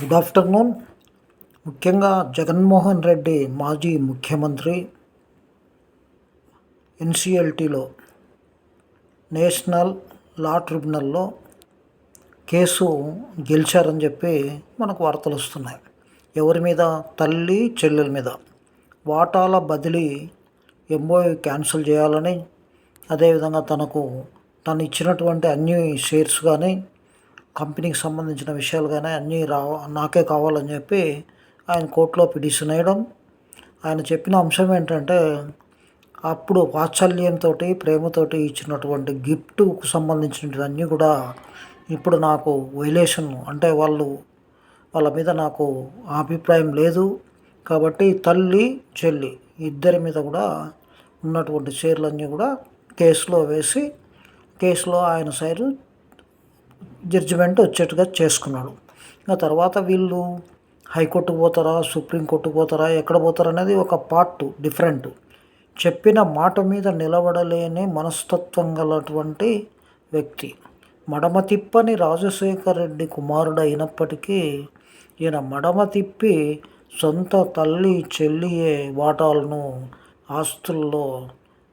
Good afternoon ముఖ్యంగా జగన్మోహన్ రెడ్డి మాజీ ముఖ్యమంత్రి ఎన్సిఎల్టీలో నేషనల్ లా ట్రిబ్యునల్లో కేసు గెలిచారని చెప్పి మనకు వార్తలు వస్తున్నాయి. ఎవరి మీద? తల్లి చెల్లెల మీద. వాటాల బదిలీ ఎంఓఏ క్యాన్సిల్ చేయాలని అదేవిధంగా తనకు తను ఇచ్చినటువంటి అన్ని షేర్స్ కానీ కంపెనీకి సంబంధించిన విషయాలు కానీ అన్నీ రా నాకే కావాలని చెప్పి ఆయన కోర్టులో పిటిషన్ వేయడం. ఆయన చెప్పిన అంశం ఏంటంటే అప్పుడు వాత్సల్యంతో ప్రేమతోటి ఇచ్చినటువంటి గిఫ్ట్కు సంబంధించినవన్నీ కూడా ఇప్పుడు నాకు వైలేషన్ అంటే వాళ్ళు వాళ్ళ మీద నాకు అభిప్రాయం లేదు. కాబట్టి తల్లి చెల్లి ఇద్దరి మీద కూడా ఉన్నటువంటి షేర్లన్నీ కూడా కేసులో వేసి కేసులో ఆయన సైడ్ జడ్జిమెంట్ వచ్చేట్టుగా చేసుకున్నాడు. ఇంకా తర్వాత వీళ్ళు హైకోర్టుకు పోతారా సుప్రీంకోర్టుకు పోతారా ఎక్కడ పోతారా అనేది ఒక పార్ట్ డిఫరెంట్. చెప్పిన మాట మీద నిలబడలేని మనస్తత్వం గలటువంటి వ్యక్తి. మడమ తిప్పని రాజశేఖర రెడ్డి కుమారుడు అయినప్పటికీ ఈయన మడమ తిప్పి సొంత తల్లి చెల్లియే వాటాలను ఆస్తుల్లో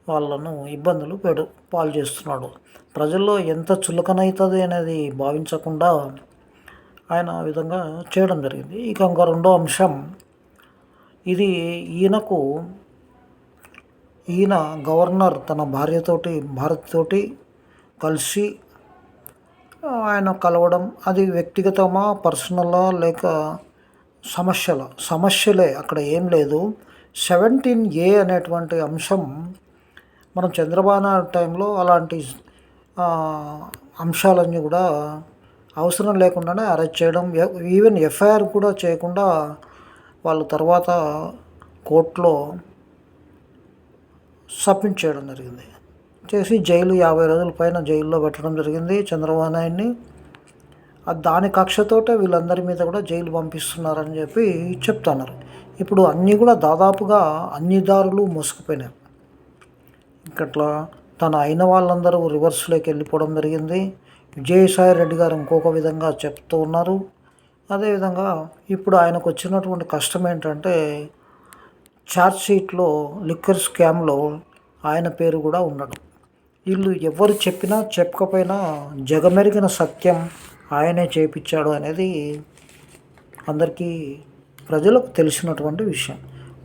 వాళ్ళను ఇబ్బందులు పెడు పాలు చేస్తున్నాడు. ప్రజల్లో ఎంత చులకనవుతుంది అనేది భావించకుండా ఆయన ఆ విధంగా చేయడం జరిగింది. ఇక ఇంకా రెండో అంశం ఇది ఈయనకు ఈయన గవర్నర్ తన భార్యతోటి భారత్తోటి కలిసి ఆయన కలవడం అది వ్యక్తిగతమా పర్సనలా లేక సమస్యల? సమస్యలే అక్కడ ఏం లేదు. సెవెంటీన్ ఏ అనేటువంటి అంశం మనం చంద్రబాబు నాయుడు టైంలో అలాంటి అంశాలన్నీ కూడా అవసరం లేకుండానే అరెస్ట్ చేయడం ఈవెన్ ఎఫ్ఐఆర్ కూడా చేయకుండా వాళ్ళు తర్వాత కోర్టులో సబ్మిట్ చేయడం జరిగింది. చేసి జైలు యాభై రోజుల పైన జైల్లో పెట్టడం జరిగింది చంద్రబాబు నాయుడిని. దాని కక్షతోటే వీళ్ళందరి మీద కూడా జైలు పంపిస్తున్నారని చెప్పి చెప్తున్నారు. ఇప్పుడు అన్నీ కూడా దాదాపుగా అన్ని దారులు మోసుకుపోయినాయి. ఇట్లా తన అయిన వాళ్ళందరూ రివర్స్లోకి వెళ్ళిపోవడం జరిగింది. విజయసాయి రెడ్డి గారు ఇంకొక విధంగా చెప్తూ ఉన్నారు. అదేవిధంగా ఇప్పుడు ఆయనకు వచ్చినటువంటి కష్టం ఏంటంటే ఛార్జ్ షీట్లో లిక్కర్ స్కామ్లో ఆయన పేరు కూడా ఉండడం. వీళ్ళు ఎవరు చెప్పినా చెప్పకపోయినా జగమెరిగిన సత్యం ఆయనే చేపించాడు అనేది అందరికీ ప్రజలకు తెలిసినటువంటి విషయం.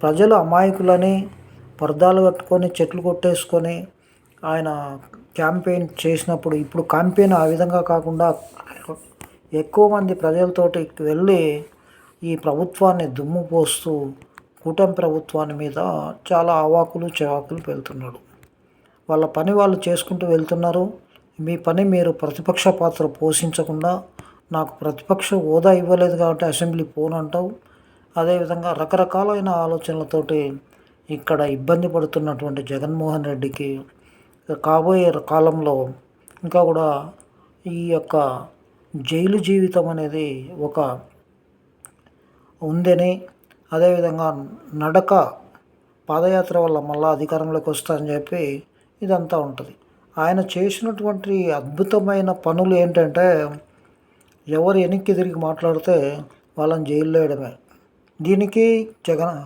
ప్రజలు అమాయకులని పరదాలు కట్టుకొని చెట్లు కొట్టేసుకొని ఆయన క్యాంపెయిన్ చేసినప్పుడు ఇప్పుడు క్యాంపెయిన్ ఆ విధంగా కాకుండా ఎక్కువ మంది ప్రజలతోటి వెళ్ళి ఈ ప్రభుత్వాన్ని దుమ్ము పోస్తూ కూటమి ప్రభుత్వాన్ని మీద చాలా అవాకులు చవాకులు వెళ్తున్నాడు వాళ్ళ పని వాళ్ళు చేసుకుంటూ వెళ్తున్నారు. మీ పని మీరు ప్రతిపక్ష పాత్ర పోషించకుండా నాకు ప్రతిపక్ష హోదా ఇవ్వలేదు కాబట్టి అసెంబ్లీ పోనంటావు. అదేవిధంగా రకరకాలైన ఆలోచనలతోటి ఇక్కడ ఇబ్బంది పడుతున్నటువంటి జగన్మోహన్ రెడ్డికి కాబోయే కాలంలో ఇంకా కూడా ఈ యొక్క జైలు జీవితం అనేది ఒక ఉందని అదేవిధంగా నడక పాదయాత్ర వల్ల మళ్ళీ అధికారంలోకి వస్తారని చెప్పి ఇదంతా ఉంటుంది. ఆయన చేసినటువంటి అద్భుతమైన పనులు ఏంటంటే ఎవరు వెనక్కి తిరిగి మాట్లాడితే వాళ్ళని జైల్లో వేయడమే. దీనికి జగన్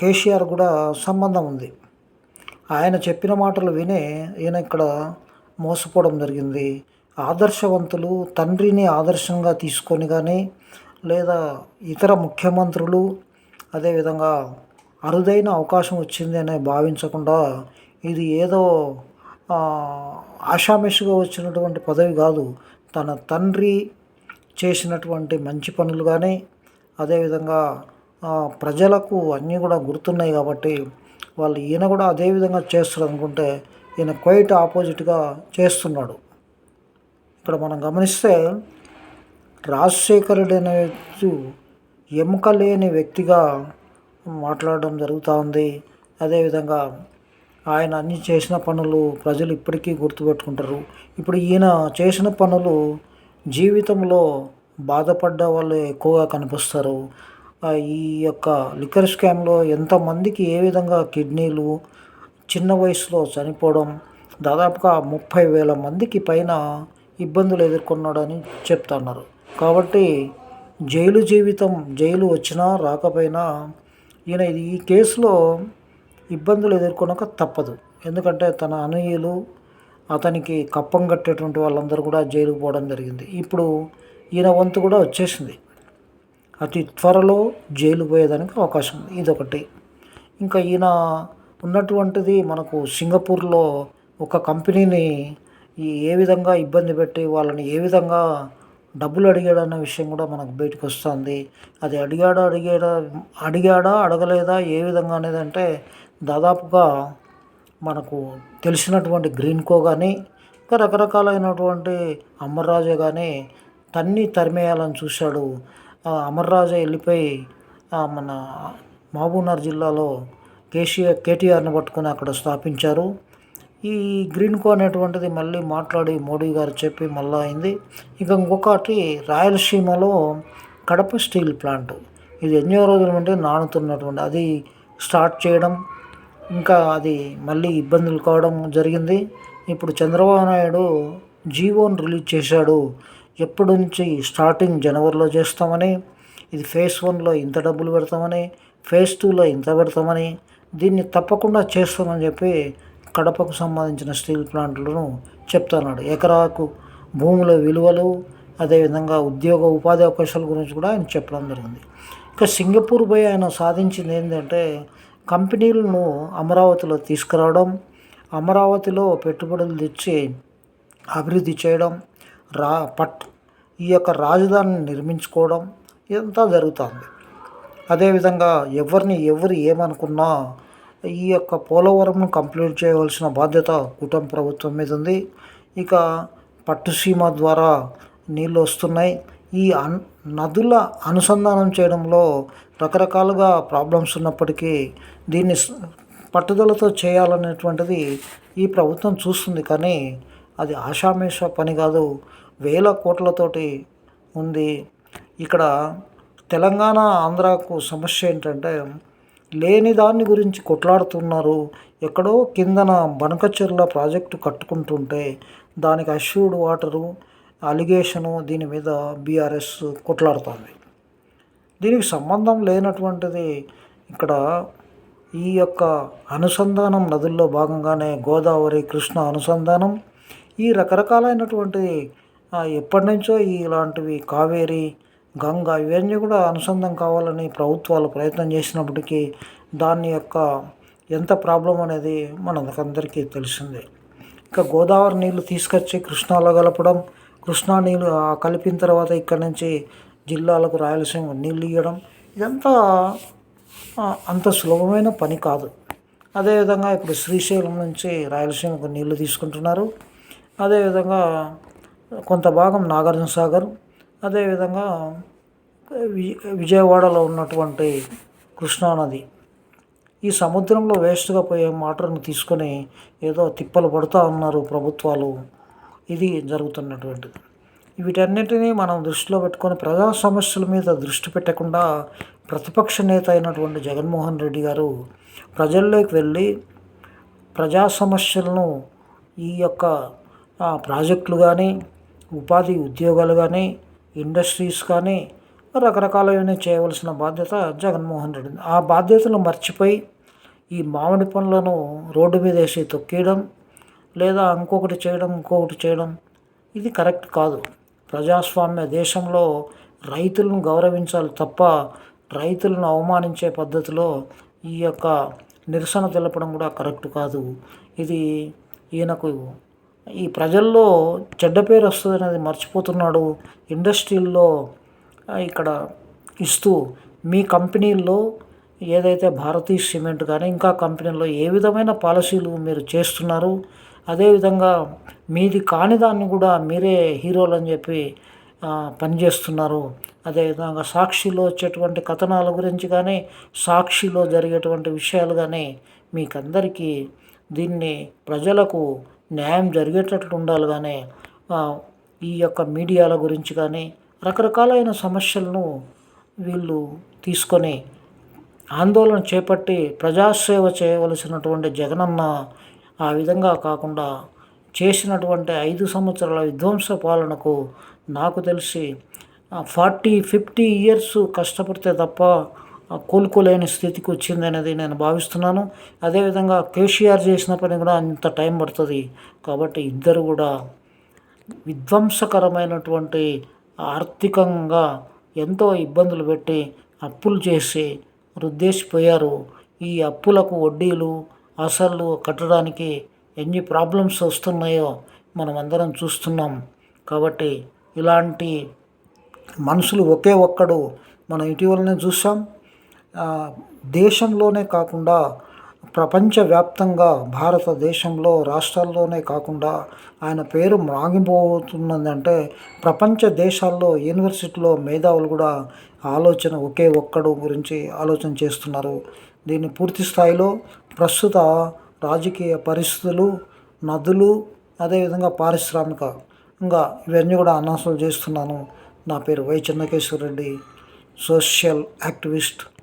కేసీఆర్ కూడా సంబంధం ఉంది. ఆయన చెప్పిన మాటలు విని ఈయన ఇక్కడ మోసపోవడం జరిగింది. ఆదర్శవంతులు తండ్రిని ఆదర్శంగా తీసుకొని కానీ లేదా ఇతర ముఖ్యమంత్రులు అదేవిధంగా అరుదైన అవకాశం వచ్చింది అని భావించకుండా ఇది ఏదో ఆషామిషిగా వచ్చినటువంటి పదవి కాదు. తన తండ్రి చేసినటువంటి మంచి పనులు కానీ అదేవిధంగా ప్రజలకు అన్నీ కూడా గుర్తున్నాయి కాబట్టి వాళ్ళు ఈయన కూడా అదే విధంగా చేస్తారు అనుకుంటే ఈయన క్వైట్ ఆపోజిట్గా చేస్తున్నాడు. ఇక్కడ మనం గమనిస్తే రాజశేఖరుడు అనే ఎముక లేని వ్యక్తిగా మాట్లాడడం జరుగుతూ ఉంది. అదేవిధంగా ఆయన అన్ని చేసిన పనులు ప్రజలు ఇప్పటికీ గుర్తుపెట్టుకుంటారు. ఇప్పుడు ఈయన చేసిన పనులు జీవితంలో బాధపడ్డ వాళ్ళు ఎక్కువగా కనిపిస్తారు. ఈ యొక్క లిక్కర్ స్కామ్లో ఎంతమందికి ఏ విధంగా కిడ్నీలు చిన్న వయసులో చనిపోవడం దాదాపుగా ముప్పై వేల మందికి పైన ఇబ్బందులు ఎదుర్కొన్నాడని చెప్తున్నారు. కాబట్టి జైలు జీవితం జైలు వచ్చినా రాకపోయినా ఈయన ఈ కేసులో ఇబ్బందులు ఎదుర్కొనక తప్పదు. ఎందుకంటే తన అనుయులు అతనికి కప్పం కట్టేటువంటి వాళ్ళందరూ కూడా జైలుకు పోవడం జరిగింది. ఇప్పుడు ఈయన వంతు కూడా వచ్చేసింది. అతి త్వరలో జైలు పోయేదానికి అవకాశం ఉంది. ఇదొకటి. ఇంకా ఈయన ఉన్నటువంటిది మనకు సింగపూర్లో ఒక కంపెనీని ఈ ఏ విధంగా ఇబ్బంది పెట్టి వాళ్ళని ఏ విధంగా డబ్బులు అడిగాడు అన్న విషయం కూడా మనకు బయటకు వస్తుంది. అది అడిగాడా అడిగాడా అడిగాడా అడగలేదా ఏ విధంగా అనేది అంటే దాదాపుగా మనకు తెలిసినటువంటి గ్రీన్ కో కానీ ఇంకా రకరకాలైనటువంటి అమర్రాజు కానీ తన్ని తరిమేయాలని చూశాడు. అమర్రాజా వెళ్ళిపోయి మన మహబూబ్నగర్ జిల్లాలో కేసీఆర్ కేటీఆర్ని పట్టుకొని అక్కడ స్థాపించారు. ఈ గ్రీన్ కో అనేటువంటిది మళ్ళీ మాట్లాడి మోడీ గారు చెప్పి మళ్ళీ అయింది. ఇక ఇంకొకటి రాయలసీమలో కడప స్టీల్ ప్లాంట్. ఇది ఎన్నో రోజుల నుండి నానుతున్నటువంటి అది స్టార్ట్ చేయడం ఇంకా అది మళ్ళీ ఇబ్బందులు కావడం జరిగింది. ఇప్పుడు చంద్రబాబు నాయుడు జీవోని రిలీజ్ చేశాడు. ఎప్పటి నుంచి స్టార్టింగ్ జనవరిలో చేస్తామని ఇది ఫేస్ వన్లో ఇంత డబ్బులు పెడతామని ఫేస్ టూలో ఇంత పెడతామని దీన్ని తప్పకుండా చేస్తామని చెప్పి కడపకు సంబంధించిన స్టీల్ ప్లాంట్లను చెప్తున్నాడు. ఎకరాకు భూముల విలువలు అదేవిధంగా ఉద్యోగ ఉపాధి అవకాశాల గురించి కూడా ఆయన చెప్పడం జరిగింది. ఇక సింగపూర్ పోయి ఆయన సాధించింది ఏంటంటే కంపెనీలను అమరావతిలో తీసుకురావడం అమరావతిలో పెట్టుబడులు తెచ్చి అభివృద్ధి చేయడం రా పట్. ఈ యొక్క రాజధానిని నిర్మించుకోవడం ఇదంతా జరుగుతుంది. అదేవిధంగా ఎవరిని ఎవరు ఏమనుకున్నా ఈ యొక్క పోలవరంను కంప్లీట్ చేయవలసిన బాధ్యత కుటుంబ ప్రభుత్వం మీద ఉంది. ఇక పట్టుసీమ ద్వారా నీళ్ళు వస్తున్నాయి. ఈ అన్ నదుల అనుసంధానం చేయడంలో రకరకాలుగా ప్రాబ్లమ్స్ ఉన్నప్పటికీ దీన్ని పట్టుదలతో చేయాలనేటువంటిది ఈ ప్రభుత్వం చూస్తుంది. కానీ అది ఆషామేష పని కాదు. వేల కోట్లతోటి ఉంది. ఇక్కడ తెలంగాణ ఆంధ్రాకు సమస్య ఏంటంటే లేని దాన్ని గురించి కొట్లాడుతున్నారు. ఎక్కడో కిందన బనకచెర్ల ప్రాజెక్టు కట్టుకుంటుంటే దానికి అష్యూర్డ్ వాటరు అలిగేషను దీని మీద బీఆర్ఎస్ కొట్లాడుతుంది. దీనికి సంబంధం లేనటువంటిది ఇక్కడ ఈ యొక్క అనుసంధానం నదుల్లో భాగంగానే గోదావరి కృష్ణ అనుసంధానం ఈ రకరకాలైనటువంటి ఎప్పటి నుంచో ఇలాంటివి కావేరి గంగ ఇవన్నీ కూడా అనుసంధానం కావాలని ప్రభుత్వాలు ప్రయత్నం చేసినప్పటికీ దాని యొక్క ఎంత ప్రాబ్లం అనేది మనందరికీ తెలిసిందే. ఇక గోదావరి నీళ్ళు తీసుకొచ్చి కృష్ణాలో కలపడం కృష్ణా నీళ్ళు కలిపిన తర్వాత ఇక్కడి నుంచి జిల్లాలకు రాయలసీమ నీళ్ళు ఇవ్వడం ఇదంతా అంత సులభమైన పని కాదు. అదేవిధంగా ఇప్పుడు శ్రీశైలం నుంచి రాయలసీమకు నీళ్ళు తీసుకుంటున్నారు. అదేవిధంగా కొంత భాగం నాగార్జున సాగర్ అదేవిధంగా వి- విజయవాడలో ఉన్నటువంటి కృష్ణానది ఈ సముద్రంలో వేస్ట్గా పోయే వాటర్ని తీసుకొని ఏదో తిప్పలు పడుతూ ఉన్నారు ప్రభుత్వాలు. ఇది జరుగుతున్నటువంటిది. వీటన్నిటినీ మనం దృష్టిలో పెట్టుకొని ప్రజా సమస్యల మీద దృష్టి పెట్టకుండా ప్రతిపక్ష నేత అయినటువంటి జగన్మోహన్ రెడ్డి గారు ప్రజల్లోకి వెళ్ళి ప్రజా సమస్యలను ఈ యొక్క ప్రాజెక్టులు కానీ ఉపాధి ఉద్యోగాలు కానీ ఇండస్ట్రీస్ కానీ రకరకాలైన చేయవలసిన బాధ్యత జగన్మోహన్ రెడ్డి. ఆ బాధ్యతలు మర్చిపోయి ఈ మామిడి పనులను రోడ్డు మీద వేసి తొక్కేయడం లేదా ఇంకొకటి చేయడం ఇంకొకటి చేయడం ఇది కరెక్ట్ కాదు. ప్రజాస్వామ్య దేశంలో రైతులను గౌరవించాలి తప్ప రైతులను అవమానించే పద్ధతిలో ఈ యొక్క నిరసన తెలపడం కూడా కరెక్ట్ కాదు. ఇది ఈయనకు ఈ ప్రజల్లో చెడ్డ పేరు వస్తుంది అనేది మర్చిపోతున్నాడు ఇండస్ట్రీల్లో ఇక్కడ ఇస్తూ మీ కంపెనీల్లో ఏదైతే భారతీయ సిమెంట్ కానీ ఇంకా కంపెనీల్లో ఏ విధమైన పాలసీలు మీరు చేస్తున్నారు అదేవిధంగా మీది కాని దాన్ని కూడా మీరే హీరోలు అని చెప్పి పనిచేస్తున్నారు. అదేవిధంగా సాక్షిలో వచ్చేటువంటి కథనాల గురించి కానీ సాక్షిలో జరిగేటువంటి విషయాలు కానీ మీకందరికీ దీన్ని ప్రజలకు న్యాయం జరిగేటట్లు ఉండాలి కానీ ఈ యొక్క మీడియాల గురించి కానీ రకరకాలైన సమస్యలను వీళ్ళు తీసుకొని ఆందోళన చేపట్టి ప్రజాసేవ చేయవలసినటువంటి జగనన్న ఆ విధంగా కాకుండా చేసినటువంటి ఐదు సంవత్సరాల విధ్వంస పాలనకు నాకు తెలిసి ఫార్టీ ఫిఫ్టీ ఇయర్స్ కష్టపడితే తప్ప కోలుకోలేని స్థితికి వచ్చింది అనేది నేను భావిస్తున్నాను. అదేవిధంగా కేసీఆర్ చేసిన పని కూడా అంత టైం పడుతుంది కాబట్టి ఇద్దరు కూడా విధ్వంసకరమైనటువంటి ఆర్థికంగా ఎంతో ఇబ్బందులు పెట్టి అప్పులు చేసి వృద్ధేసిపోయారు ఈ అప్పులకు వడ్డీలు అసలు కట్టడానికి ఎన్ని ప్రాబ్లమ్స్ వస్తున్నాయో మనం అందరం చూస్తున్నాం. కాబట్టి ఇలాంటి మనుషులు ఒకే ఒక్కడు మనం ఇటీవలనే చూసాం దేశంలోనే కాకుండా ప్రపంచవ్యాప్తంగా భారతదేశంలో రాష్ట్రాల్లోనే కాకుండా ఆయన పేరు మాగిపోతుందంటే ప్రపంచ దేశాల్లో యూనివర్సిటీలో మేధావులు కూడా ఆలోచన ఒకే ఒక్కడు గురించి ఆలోచన చేస్తున్నారు. దీన్ని పూర్తి స్థాయిలో ప్రస్తుత రాజకీయ పరిస్థితులు నదులు అదేవిధంగా పారిశ్రామిక ఇంకా ఇవన్నీ కూడా అనౌన్స్లు చేస్తున్నాను. నా పేరు Y Chennakeshwara Reddy social activist.